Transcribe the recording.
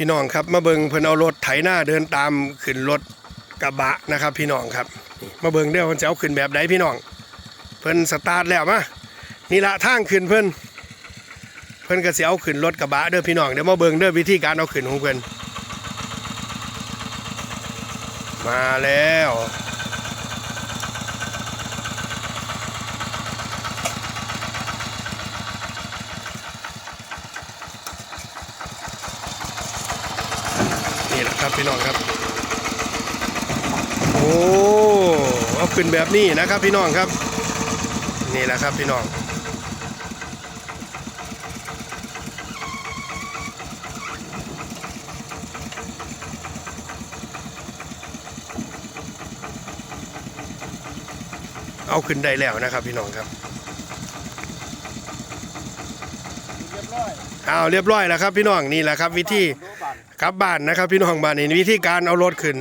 พี่น้องครับมาเบิงเพิ่นเอารถไถหน้าเดินตามขึ้นรถกระบะนะครับ พี่น้องครับมาเบิงเด้อเพิ่นจะเอาขึ้นแบบใดพี่น้อง เพิ่นสตาร์ทแล้วมะนี่ละทางขึ้นเพิ่นเพิ่นก็สิเอาขึ้นรถกระบะเด้อพี่น้องเดี๋ยวมาเบิงเด้อวิธีการเอาขึ้นของเพิ่นมาแล้วนี่แหละ ครับพี่น้องครับ โอ้เอาขึ้นแบบนี้นะครับพี่น้องครับ นี่แหละครับพี่น้องเอาขึ้นได้แล้วนะครับพี่น้องครับเรียบร้อยเอาเรียบร้อยแล้วครับพี่น้องนี่แหละครับวิธีรู้บัตร กลับบ้านนะครับ พี่น้องบ้านนี่วิธีการเอารถขึ้น